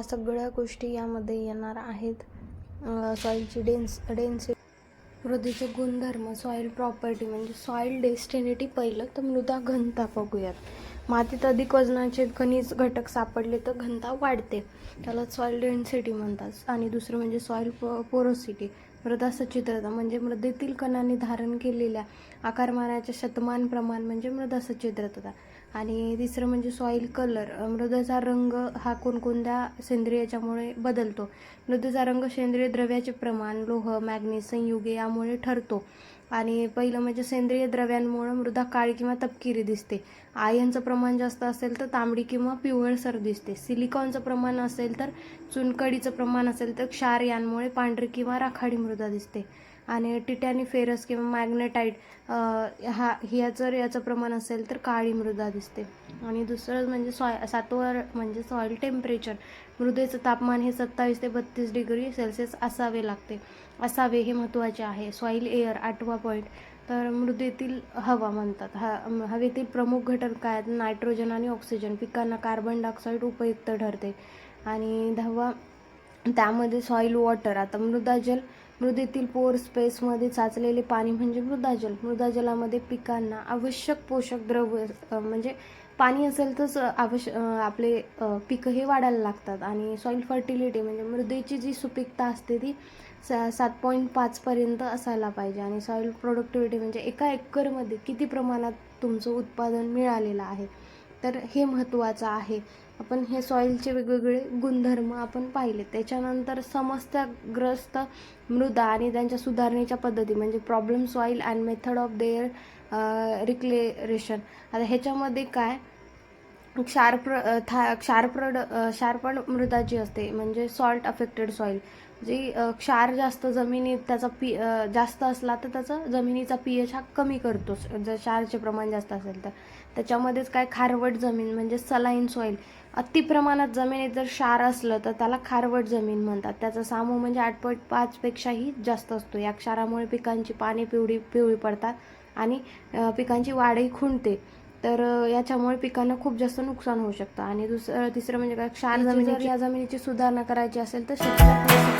ह्या या सगळ्या गोष्टी यामध्ये येणार आहेत. सॉईलची डेन्स डेन्सिटी मृदेचे गुणधर्म सॉईल प्रॉपर्टी म्हणजे सॉईल डेस्टिनिटी पहिलं तर मृदा घनता बघूयात. मातीत अधिक वजनाचे खनिज घटक सापडले तर घनता वाढते. त्याला सॉईल डेन्सिटी म्हणतात. आणि दुसरं म्हणजे सॉईल पोरोसिटी मृदा सच्छिद्रता म्हणजे मृदेतील कणांनी धारण केलेल्या आकारमानाचे शतमान प्रमाण म्हणजे मृदा सच्छिद्रता आणि तिसरं म्हणजे सॉईल कलर मृदाचा रंग हा कोणकोणत्या सेंद्रियाच्यामुळे बदलतो? मृदाचा रंग सेंद्रिय द्रव्याचे प्रमाण लोह मॅग्नेस संयुगे यामुळे ठरतो. आणि पहिलं म्हणजे सेंद्रिय द्रव्यांमुळे मृदा काळी किंवा तपकिरी दिसते. आयनचं प्रमाण जास्त असेल तर तांबडी किंवा पिवळसर दिसते. सिलिकॉनचं प्रमाण असेल तर चुनकडीचं प्रमाण असेल तर क्षार यांमुळे पांढरी किंवा राखाडी मृदा दिसते. आणि टिटॅनी फेरस किंवा मॅग्नेटाईट हा ह्या जर याचं प्रमाण असेल तर काळी मृदा दिसते. आणि दुसरं म्हणजे सॉय सातवर म्हणजे सॉईल टेम्परेचर मृदेचं तापमान हे सत्तावीस ते बत्तीस डिग्री सेल्सिअस असावे लागते. असावे हे महत्त्वाचे आहे. सॉईल एअर आठवा पॉईंट तर मृदेतील हवा म्हणतात. ह हवेतील प्रमुख घटक काय आहेत? नायट्रोजन आणि ऑक्सिजन पिकांना कार्बन डायऑक्साईड उपयुक्त ठरते. आणि दहावा त्यामध्ये सॉईल वॉटर आता मृदाजल मृदेतील पोर स्पेसमध्ये साचलेले पाणी म्हणजे मृदाजल. मृदाजलामध्ये पिकांना आवश्यक पोषक द्रव्य म्हणजे पाणी असेल तरच आवश्य आपले पिकं हे वाढायला लागतात. आणि सॉईल फर्टिलिटी म्हणजे मृदेची जी सुपीकता असते ती सा सात पॉईंट पाचपर्यंत असायला पाहिजे. आणि सॉईल प्रोडक्टिव्हिटी म्हणजे एका एकरमध्ये किती प्रमाणात तुमचं उत्पादन मिळालेलं आहे? तर हे महत्त्वाचं आहे. आपण हे सॉईलचे वेगवेगळे गुणधर्म आपण पाहिले. त्याच्यानंतर समस्याग्रस्त मृदा आणि त्यांच्या सुधारणेच्या पद्धती म्हणजे problem soil and method of their reclamation आता ह्याच्यामध्ये काय? क्षारप्र था क्षारप्रड क्षारपण मृदा जी असते. म्हणजे सॉल्ट अफेक्टेड सॉईल जी क्षार जास्त जमिनीत त्याचा पी जास्त असला तर त्याचा जमिनीचा पी एच हा कमी करतोच जर क्षारचे प्रमाण जास्त असेल तर. त्याच्यामध्येच काय खारवट जमीन म्हणजे सलाईन सॉईल अति प्रमाणात जमिनीत जर क्षार असलं तर त्याला खारवट जमीन म्हणतात. त्याचा सामू म्हणजे आठ पॉईंट पाचपेक्षाही जास्त असतो. या क्षारामुळे पिकांची पाने पिवळी पिवळी पडतात आणि पिकांची वाढही खुंटते. तर याच्यामुळे पिकांना खूप जास्त नुकसान होऊ शकतं. आणि दुसरं तिसरं म्हणजे काय क्षार जमिनी या जमिनीची सुधारणा करायची असेल तर पाणी